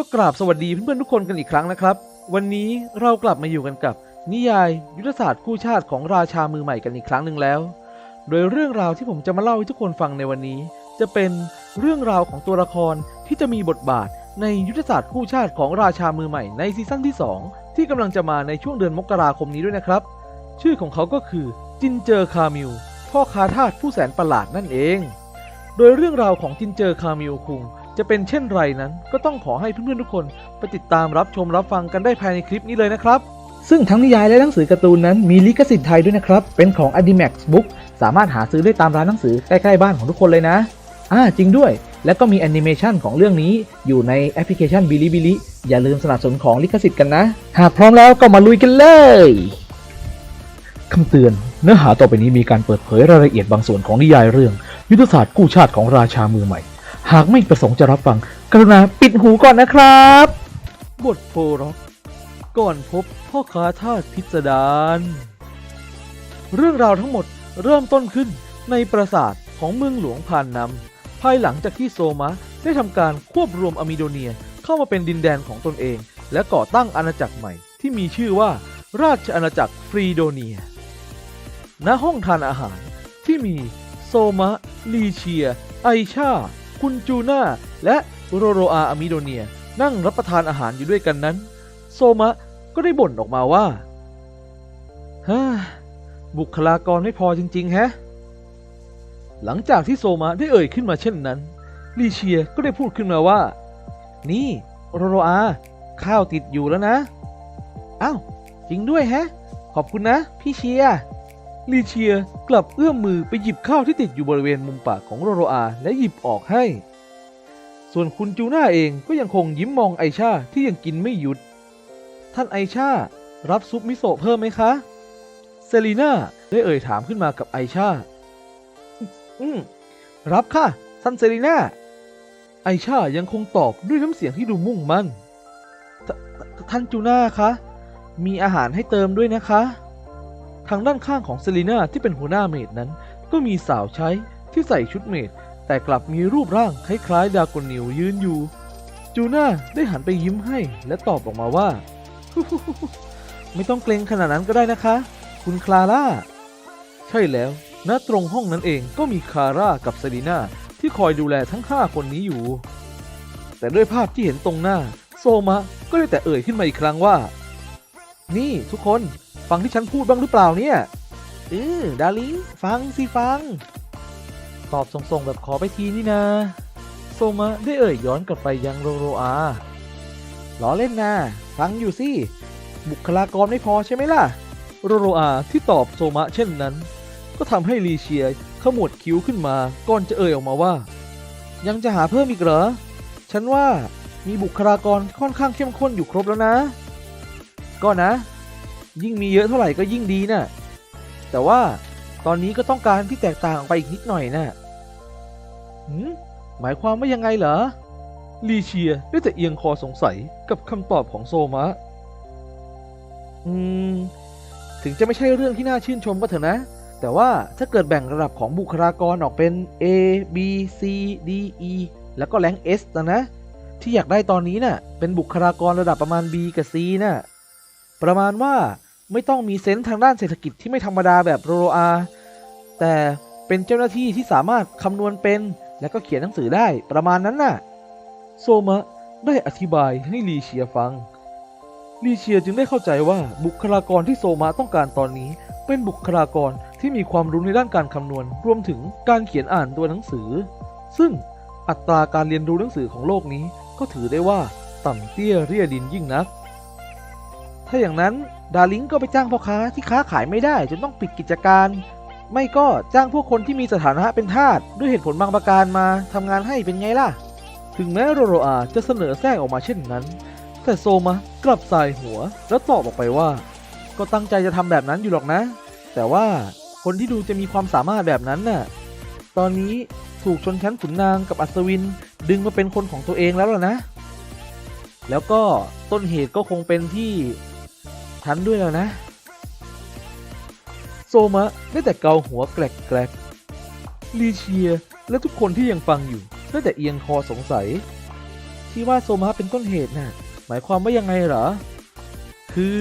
ก็กราบสวัสดีเพื่อนๆทุกคนกันอีกครั้งนะครับ วันนี้เรากลับมาอยู่กันกับ นิยายยุทธศาสตร์คู่ชาติของราชามือใหม่กันอีกครั้งหนึ่งแล้ว โดยเรื่องราวที่ผมจะมาเล่าให้ทุกคนฟังในวันนี้ จะเป็นเรื่องราวของตัวละครที่จะมีบทบาทในยุทธศาสตร์คู่ชาติของราชามือใหม่ในซีซั่นที่ 2 ที่กำลังจะมาในช่วงเดือนมกราคมนี้ด้วยนะครับ ชื่อของเขาก็คือจินเจอร์คามิลพ่อคาทาสผู้แสนประหลาดนั่นเอง โดยเรื่องราวของจินเจอร์คามิลคุง จะเป็นเช่นไรนั้นก็ต้องขอให้เพื่อนๆทุกคนไปติดตามรับชมรับฟังกันได้ภายในคลิปนี้เลยนะครับ ซึ่งทั้งนิยายและหนังสือการ์ตูนนั้นมีลิขสิทธิ์ไทยด้วยนะครับ เป็นของ Adimax Book สามารถหาซื้อได้ตามร้านหนังสือใกล้ๆบ้านของทุกคนเลยนะอ่าจริงด้วย แล้วก็มีแอนิเมชันของเรื่องนี้อยู่ในแอปพลิเคชันบิลิบิลิอย่าลืมสนับสนุนของลิขสิทธิ์กันนะ หากพร้อมแล้วก็มาลุยกันเลยคำเตือน เนื้อหาต่อไปนี้มีการเปิดเผยรายละเอียดบางส่วนของนิยายเรื่อง ยุทธศาสตร์กู้ชาติของราชามือใหม่ หากไม่ประสงค์จะรับฟัง กรุณาปิดหูก่อนนะครับ บทโปรร็อกก่อนพบพ่อค้าทาสพิสดารเรื่องราวทั้งหมดเริ่มต้นขึ้นในปราสาทของเมืองหลวงพานนำภายหลังจากที่โซมะได้ทำการควบรวมอะมิโดเนียเข้ามาเป็นดินแดนของตนเอง และก่อตั้งอาณาจักรใหม่ ที่มีชื่อว่า ราชอาณาจักรฟรีโดเนีย ณห้องทานอาหารที่มีโซมะ ลีเชีย ไอชา คุณจูน่าและโรโรอาอามิโดเนียนั่งรับประทานอาหารอยู่ด้วยกันนั้น โซมะก็ได้บ่นออกมาว่าฮ่าบุคลากรไม่พอจริงๆแฮะ หลังจากที่โซมะได้เอ่ยขึ้นมาเช่นนั้นลีเชียก็ได้พูดขึ้นมาว่า นี่โรโรอา ข้าวติดอยู่แล้วนะ อ้าว จริงด้วยแฮะ ขอบคุณนะ พี่เชียร์ ลีเชียกลับเอื้อมมือไปหยิบข้าวที่ติดอยู่บริเวณมุมปากของโรโรอาและหยิบออกให้ ส่วนคุณจูน่าเองก็ยังคงยิ้มมองไอชาที่ยังกินไม่หยุด ท่านไอชา รับซุปมิโซะเพิ่มไหมคะ เซรีน่าได้เอ่ยถามขึ้นมากับไอชา อืมรับค่ะ ท่านเซรีน่า ไอชายังคงตอบด้วยน้ำเสียงที่ดูมุ่งมั่น ท่านจูน่าคะ มีอาหารให้เติมด้วยนะคะ ทางด้านข้างของเซรีนาที่เป็นหัวหน้าเมดนั้น ก็มีสาวใช้ที่ใส่ชุดเมดแต่กลับมีรูปร่างคล้ายๆ ดากอนนิวยืนอยู่ จูน่าได้หันไปยิ้มให้และตอบออกมาว่า ไม่ต้องเกรงขนาดนั้นก็ได้นะคะ คุณคลาร่า ใช่แล้วณตรงห้องนั้นเองก็มีคลาร่ากับเซรีนาที่คอยดูแลทั้ง 5 คนนี้อยู่ แต่ด้วยภาพที่เห็นตรงหน้า โซมะก็ได้แต่เอ่ยขึ้นมาอีกครั้งว่า นี่ทุกคน ฟังที่ฉันพูดบ้างหรือเปล่าเนี่ยเออดาริงฟังสิฟัง ตอบส่งๆแบบขอไปทีนี่นะโซมะได้เอ่ยย้อนกลับไปยังโรโรอาล้อเล่นนะฟังอยู่สิ บุคลากรไม่พอใช่ไหมล่ะ โรโรอาที่ตอบโซมะเช่นนั้น ก็ทำให้ลีเชียขมวดคิ้วขึ้นมาก่อนจะเอ่ยออกมาว่า ยังจะหาเพิ่มอีกเหรอ ฉันว่ามีบุคลากรค่อนข้างเข้มข้นอยู่ครบแล้วนะ ก็นะ ยิ่งมีเยอะเท่าไหร่ก็ยิ่งดีนะ่ะแต่ว่าตอนนี้ก็ต้องการที่แตกต่างออกไปอีกนิดหน่อยนะ่ะหืมหมายความว่ายังไงเหรอลีเชียได้แต่เอียงคอสงสัยกับคำตอบของโซมะ อืม ถึงจะไม่ใช่เรื่องที่น่าชื่นชมก็เถอะนะ แต่ว่าถ้าเกิดแบ่งระดับของบุคลากรออกเป็น A B C D E แล้วก็แรง S นะนะ ที่อยากได้ตอนนี้น่ะ เป็นบุคลากรระดับประมาณ B กับ C น่ะ ประมาณว่าไม่ต้องมีเซนส์ทางด้านเศรษฐกิจที่ไม่ธรรมดาแบบโรโรอาแต่เป็นเจ้าหน้าที่ที่สามารถคำนวณเป็น และก็เขียนหนังสือได้ประมาณนั้นน่ะ โซมะได้อธิบายให้ลีเชียฟัง ลีเชียจึงได้เข้าใจว่าบุคลากรที่โซมะต้องการตอนนี้ เป็นบุคลากรที่มีความรู้ในด้านการคำนวณ รวมถึงการเขียนอ่านตัวหนังสือ ซึ่งอัตราการเรียนรู้หนังสือของโลกนี้ก็ถือได้ว่าต่ำเตี้ยเรียดินยิ่งนัก ถ้าอย่างนั้นดาริงก็ไปจ้างพ่อค้าที่ค้าขายไม่ได้จนต้องปิดกิจการ ไม่ก็จ้างพวกคนที่มีสถานะเป็นทาสด้วยเหตุผลบางประการมาทำงานให้เป็นไงล่ะ ถึงแม้โรโรอาจะเสนอแทรกออกมาเช่นนั้น แต่โซมะกลับสายหัว แล้วตอบออกไปว่า ก็ตั้งใจจะทำแบบนั้นอยู่หรอกนะ แต่ว่าคนที่ดูจะมีความสามารถแบบนั้นน่ะ ตอนนี้ถูกชนชั้นขุนนางกับอัศวินดึงมาเป็นคนของตัวเองแล้วล่ะนะ แล้วก็ต้นเหตุก็คงเป็นที่ ฉันด้วยแล้วนะ โซมะได้แต่เกาหัวแกลกๆลีเชียและทุกคนที่ยังฟังอยู่ได้แต่เอียงคอสงสัย ที่ว่าโซมะเป็นต้นเหตุน่ะ หมายความว่ายังไงเหรอ คือ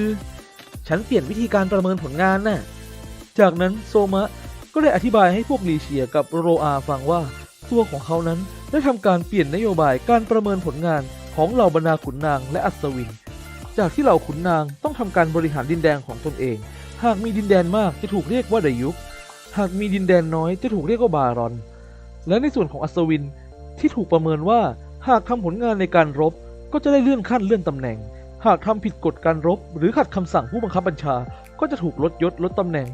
ฉันเปลี่ยนวิธีการประเมินผลงานน่ะ จากนั้นโซมะก็ได้อธิบายให้พวกลีเชียกับโรอาฟังว่าตัวของเขานั้นได้ทำการเปลี่ยนนโยบายการประเมินผลงานของเหล่าบรรดาขุนนางและอัศวิน จากที่เหล่าขุนนางต้องทำการบริหารดินแดนของตนเอง หากมีดินแดนมากจะถูกเรียกว่าไดยุคหากมีดินแดนน้อยจะถูกเรียกว่าบารอน และในส่วนของอัศวินที่ถูกประเมินว่าหากทำผลงานในการรบก็จะได้เลื่อนขั้นเลื่อนตำแหน่ง หากทำผิดกฎการรบ หรือขัดคำสั่งผู้บังคับบัญชา ก็จะถูกลดยศลดตำแหน่ง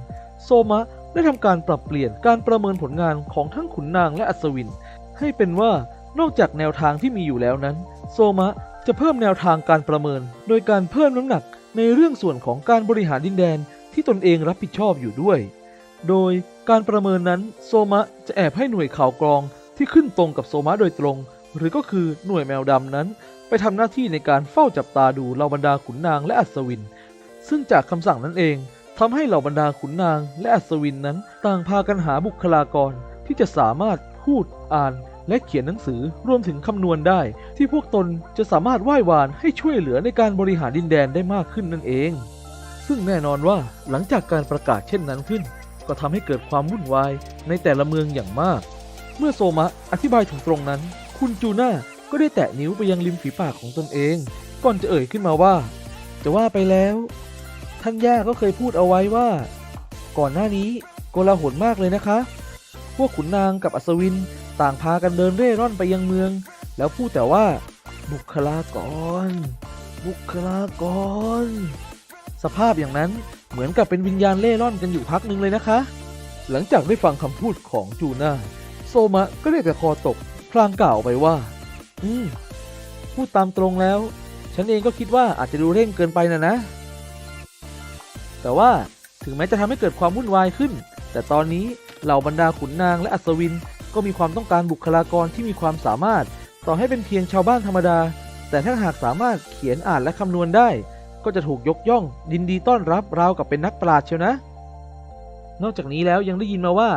โซมะได้ทำการปรับเปลี่ยนการประเมินผลงานของทั้งขุนนางและอัศวิน ให้เป็นว่านอกจากแนวทางที่มีอยู่แล้วนั้น โซมะ จะเพิ่มแนวทางการประเมิน โดยการเพิ่มน้ำหนักในเรื่องส่วนของการบริหารดินแดนที่ตนเองรับผิดชอบอยู่ด้วย โดยการประเมินนั้นโซมะจะแอบให้หน่วยข่าวกรองที่ขึ้นตรงกับโซมะโดยตรง หรือก็คือหน่วยแมวดำนั้น ไปทำหน้าที่ในการเฝ้าจับตาดูเหล่าบรรดาขุนนางและอัศวิน ซึ่งจากคำสั่งนั้นเองทำให้เหล่าบรรดาขุนนางและอัศวินนั้น ต่างพากันหาบุคลากรที่จะสามารถพูดอ่าน และเขียนหนังสือรวมถึงคำนวณได้ ที่พวกตนจะสามารถไหว้วานให้ช่วยเหลือในการบริหารดินแดนได้มากขึ้นนั่นเอง ซึ่งแน่นอนว่าหลังจากการประกาศเช่นนั้นขึ้น ก็ทำให้เกิดความวุ่นวายในแต่ละเมืองอย่างมาก เมื่อโซมะอธิบายถึงตรงนั้น คุณจูน่าก็ได้แตะนิ้วไปยังริมฝีปากของตนเอง ก่อนจะเอ่ยขึ้นมาว่า จะว่าไปแล้ว ท่านย่าก็เคยพูดเอาไว้ว่า ก่อนหน้านี้โกลาหลมากเลยนะคะ พวกขุนนางกับอัศวิน ต่างพากันเดินเร่ร่อนไปยังเมือง แล้วพูดแต่ว่า บุคลากร บุคลากร สภาพอย่างนั้นเหมือนกับเป็นวิญญาณเล่ร่อนกันอยู่พักหนึ่งเลยนะคะ หลังจากได้ฟังคำพูดของจูน่าโซมะก็ได้แต่คอตกพลางกล่าวไปว่า อืมพูดตามตรงแล้ว ฉันเองก็คิดว่าอาจจะดูเร่งเกินไปนะนะ แต่ว่าถึงแม้จะทำให้เกิดความวุ่นวายขึ้น แต่ตอนนี้เหล่าบรรดาขุนนางและอัศวิน ก็มีความต้องการบุคลากรที่มีความสามารถ ต่อให้เป็นเพียงชาวบ้านธรรมดา แต่ถ้าหากสามารถเขียนอ่านและคำนวณได้ ก็จะถูกยกย่องยินดีต้อนรับราวกับเป็นนักปราชญ์เชียวนะ นอกจากนี้แล้วยังได้ยินมาว่า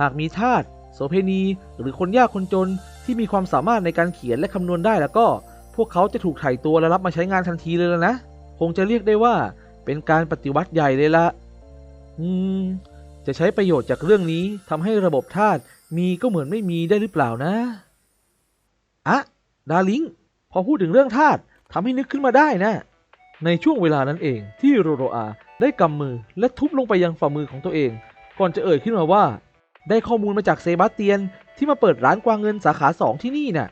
หากมีทาสโสเพณี หรือคนยากคนจนที่มีความสามารถในการเขียนและคำนวณได้แล้วก็ พวกเขาจะถูกไถ่ตัวและรับมาใช้งานทันทีเลยละนะ คงจะเรียกได้ว่าเป็นการปฏิวัติใหญ่เลยละอืม จะใช้ประโยชน์จากเรื่องนี้ทำให้ระบบทาส มีก็เหมือนไม่มีได้หรือเปล่านะ อะดาริง พอพูดถึงเรื่องทาสทำให้นึกขึ้นมาได้นะ ในช่วงเวลานั้นเองที่โรโรอาได้กำมือและทุบลงไปยังฝ่ามือของตัวเอง ก่อนจะเอ่ยขึ้นมาว่า ได้ข้อมูลมาจากเซบาสเตียนที่มาเปิดร้านกวางเงินสาขาสองที่นี่น่ะ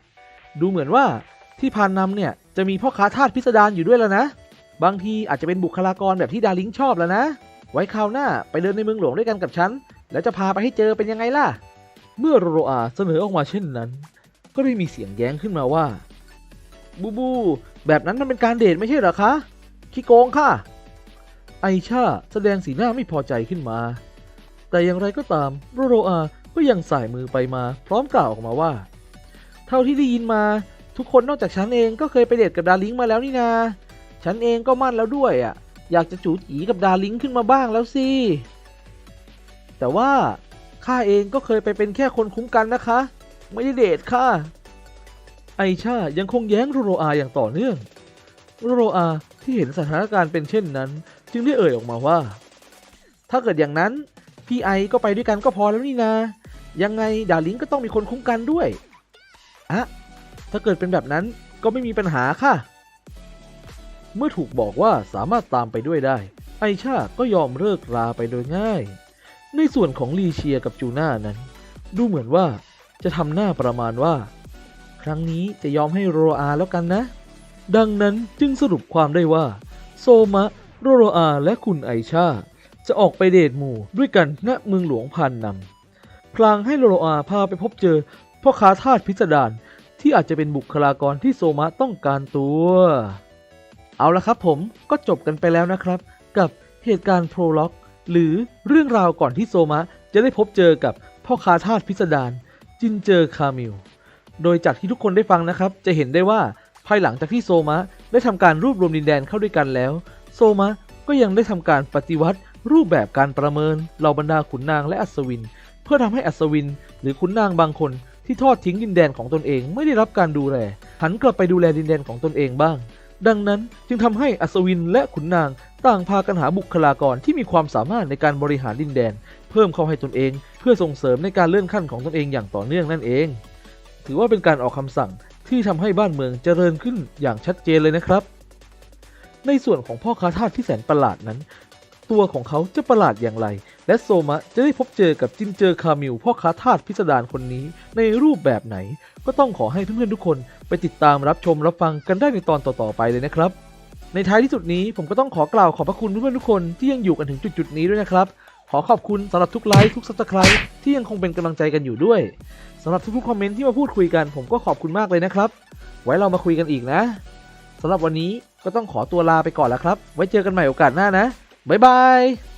ดูเหมือนว่าที่พานนำเนี่ยจะมีพ่อค้าทาสพิสดารอยู่ด้วยแล้วนะ บางทีอาจจะเป็นบุคลากรแบบที่ดาริงชอบแล้วนะ ไว้คราวหน้าไปเดินในเมืองหลวงด้วยกันกับฉัน แล้วจะพาไปให้เจอเป็นยังไงล่ะ เมื่อโรโรอาเสนอออกมาเช่นนั้น ก็ได้มีเสียงแย้งขึ้นมาว่า บูบู แบบนั้นมันเป็นการเดทไม่ใช่เหรอคะขี้โกงค่ะ ไอชาแสดงสีหน้าไม่พอใจขึ้นมา แต่อย่างไรก็ตามโรโรอาก็ยังสายมือไปมาพร้อมกล่าวออกมาว่า เท่าที่ได้ยินมาทุกคนนอกจากฉันเองก็เคยไปเดทกับดาริงมาแล้วนี่นา ฉันเองก็มั่นแล้วด้วยอะ อยากจะจูจีกับดาริงขึ้นมาบ้างแล้วสิ แต่ว่า ข้าเองก็เคยไปเป็นแค่คนคุ้มกันนะคะ ไม่ได้เดทค่ะ ไอชายังคงแย้งโรโรอาอย่างต่อเนื่อง โรโรอาที่เห็นสถานการณ์เป็นเช่นนั้น จึงได้เอ่ยออกมาว่า ถ้าเกิดอย่างนั้น พี่ไอก็ไปด้วยกันก็พอแล้วนี่นายังไงดาริงก็ต้องมีคนคุ้มกันด้วยอะถ้าเกิดเป็นแบบนั้นก็ไม่มีปัญหาค่ะ เมื่อถูกบอกว่าสามารถตามไปด้วยได้ ไอชาก็ยอมเลิกราไปโดยง่าย ในส่วนของลีเชียกับจูน่านั้น ดูเหมือนว่าจะทำหน้าประมาณว่า ครั้งนี้จะยอมให้โรอาแล้วกันนะ ดังนั้นจึงสรุปความได้ว่า โซมะ โรโรอาและคุณไอชา จะออกไปเดทหมู่ด้วยกันณเมืองหลวงพันนำพลางให้โรโรอาพาไปพบเจอพ่อค้าทาสพิสดารที่อาจจะเป็นบุคลากรที่โซมะต้องการตัว เอาละครับผมก็จบกันไปแล้วนะครับ กับเหตุการณ์โปรล็อก หรือเรื่องราวก่อนที่โซมะจะได้พบเจอกับพ่อค้าทาสพิสดารจินเจอคามิล โดยจากที่ทุกคนได้ฟังนะครับ จะเห็นได้ว่าภายหลังจากที่โซมะได้ทำการรวบรวมดินแดนเข้าด้วยกันแล้ว โซมะก็ยังได้ทำการปฏิวัติรูปแบบการประเมินเหล่าบรรดาขุนนางและอัศวิน เพื่อทำให้อัศวิน หรือขุนนางบางคน ที่ทอดทิ้งดินแดนของตนเองไม่ได้รับการดูแลหันกลับไปดูแลดินแดนของตนเองบ้าง ดังนั้นจึงทำให้อัศวินและขุนนางต่างพากันหาบุคลากรที่มีความสามารถในการบริหารดินแดน เพิ่มเข้าให้ตนเอง เพื่อส่งเสริมในการเลื่อนขั้นของตนเองอย่างต่อเนื่องนั่นเอง ถือว่าเป็นการออกคำสั่งที่ทำให้บ้านเมืองเจริญขึ้นอย่างชัดเจนเลยนะครับ ในส่วนของพ่อค้าทาสที่แสนประหลาดนั้น ตัวของเขาจะประหลาดอย่างไร และโซมะจะได้พบเจอกับจินเจอคามิลพ่อค้าทาสพิสดารคนนี้ในรูปแบบไหน ก็ต้องขอให้เพื่อนๆทุกคนไปติดตามรับชมรับฟังกันได้ในตอนต่อๆไปเลยนะครับ ในท้ายที่สุดนี้ผมก็ต้องขอกล่าวขอบพระคุณเพื่อนๆทุกคนที่ยังอยู่กันถึงจุดๆนี้ด้วยนะครับ ขอขอบคุณสำหรับทุกไลค์ทุกซับสไครต์ที่ยังคงเป็นกำลังใจกันอยู่ด้วยสำหรับทุกๆคอมเมนต์ที่มาพูดคุยกัน ผมก็ขอบคุณมากเลยนะครับ ไว้เรามาคุยกันอีกนะสำหรับวันนี้ก็ต้องขอตัวลาไปก่อนแล้วครับ ไว้เจอกันใหม่โอกาสหน้านะบ๊ายบาย